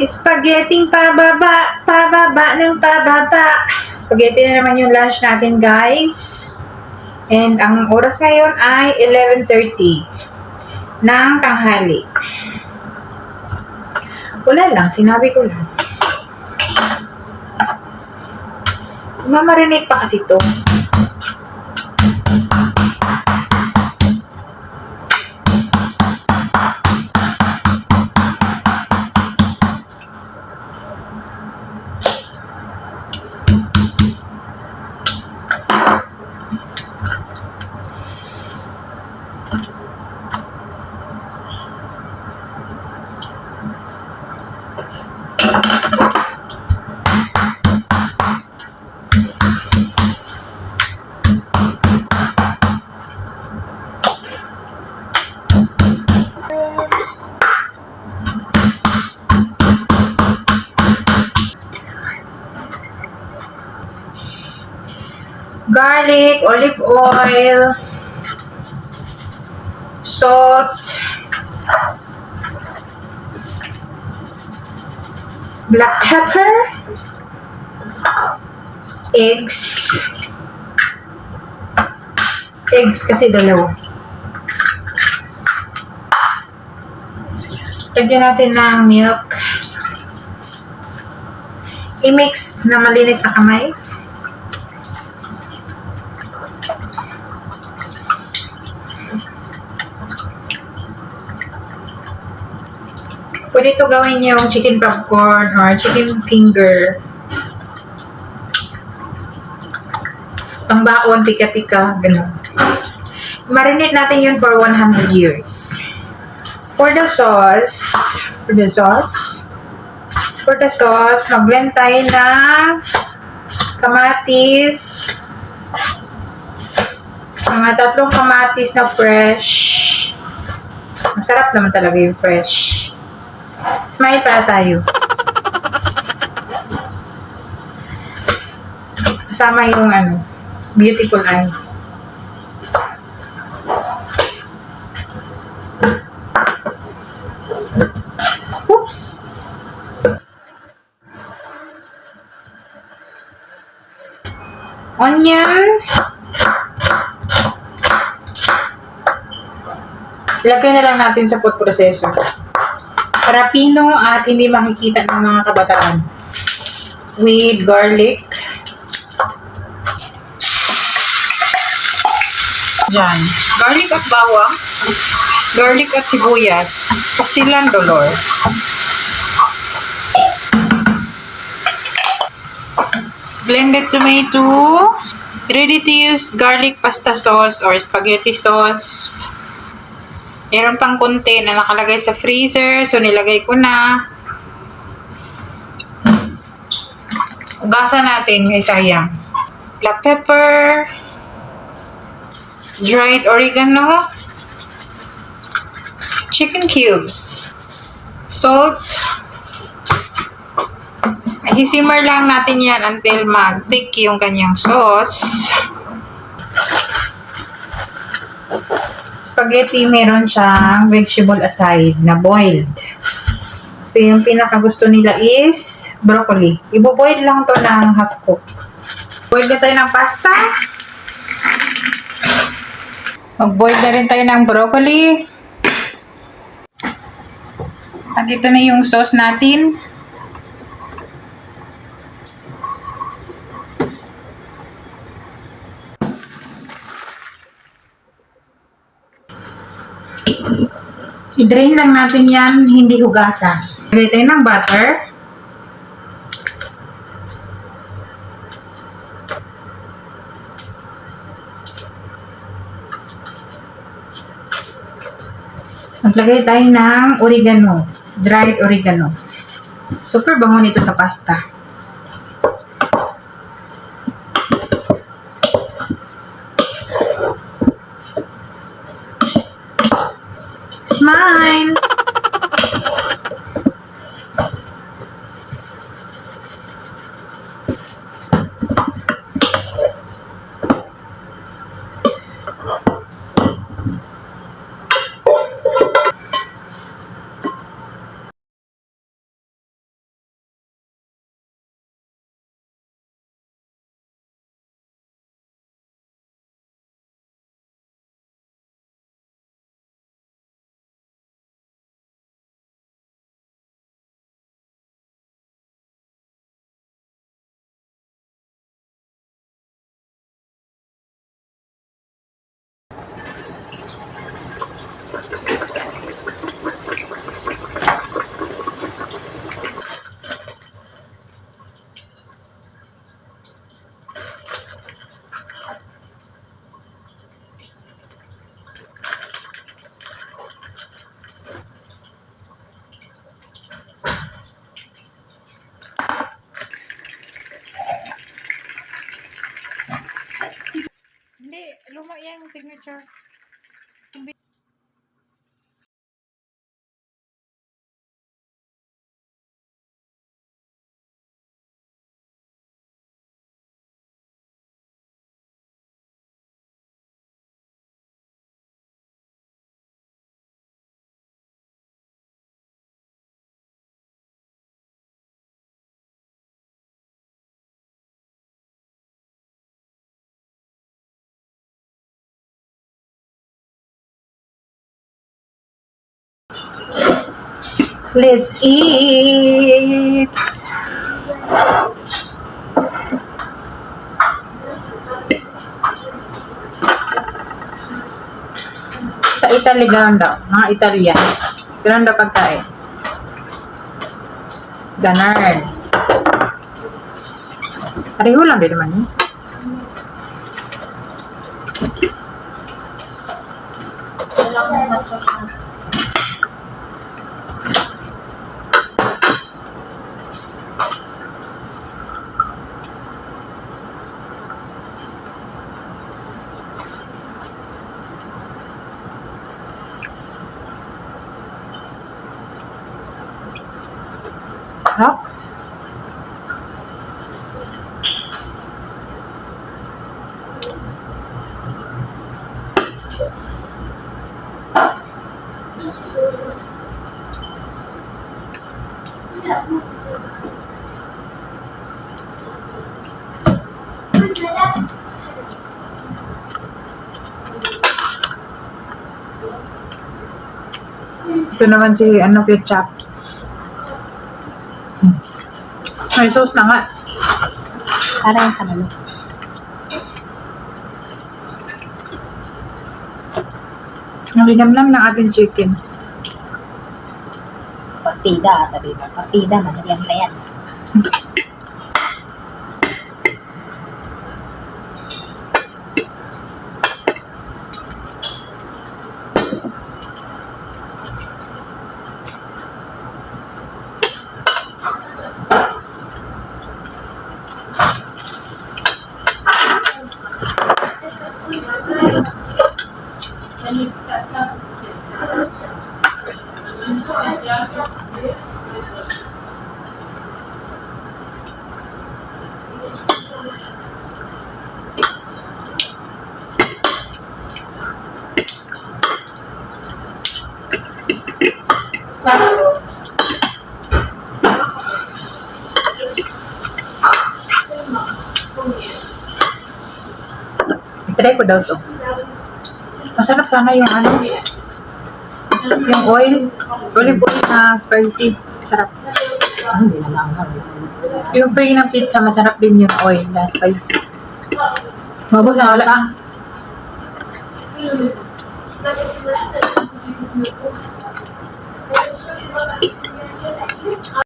Spaghetti pababa, pababa ng pababa. Spaghetti na naman yung lunch natin, guys. And ang oras ngayon ay 11.30 ng tanghali. Wala lang, sinabi ko lang. Mamarinate pa kasi to. Garlic, olive oil, salt, black pepper, eggs, eggs kasi dalawa. Lagyan natin ng milk. I-mix na malinis na kamay. Pwede ito gawin yung chicken popcorn or chicken finger. Pangbaon, pika-pika, ganun. Marinate natin yun for 100 years. For the sauce, for the sauce, for the sauce, mag-blend tayo ng kamatis, mga tatlong kamatis na fresh. Masarap naman talaga yung fresh. Smile para tayo. Kasama yung ano, beautiful eyes. Oops! Onion. Lagay na lang natin sa food processor para pino at hindi makikita ng mga kabataan. With garlic. Diyan. Garlic at bawang. Garlic at sibuyas. Pastilan dolor. Blended tomato. Ready to use garlic pasta sauce or spaghetti sauce. Meron pang konti na nakalagay sa freezer. So, nilagay ko na. Ugasan natin, may sayang. Black pepper. Dried oregano. Chicken cubes. Salt. Isisimmer lang natin yan until mag-thick yung kanyang sauce. Spaghetti, meron siyang vegetable aside na boiled. So, yung pinaka gusto nila is broccoli. Ibo-boil lang to ng half cook. Boil na tayo ng pasta. Mag-boil na rin tayo ng broccoli. At ito na yung sauce natin. I-drain lang natin yan, hindi hugasan. Lagay tayo ng butter. Maglagay tayo ng oregano. Dried oregano. Super bango nito sa pasta. mine. yeah, signature. Let's eat! Sa Italy, ganun daw. Mga Italian. Ganun daw pagkain. Ganun. Pareho lang din naman yun. Sarap. Ito naman si ano ketchup. May sauce na nga. Para yan sa ano. Ang linamnam ng ating chicken. Partida, sabi mo. Partida, madalian pa yan. Try ko daw to. Masarap sana yung ano. Yung oil. Olive oil na spicy. Sarap. Yung free ng pizza, masarap din yung oil na spicy. Mabot na wala.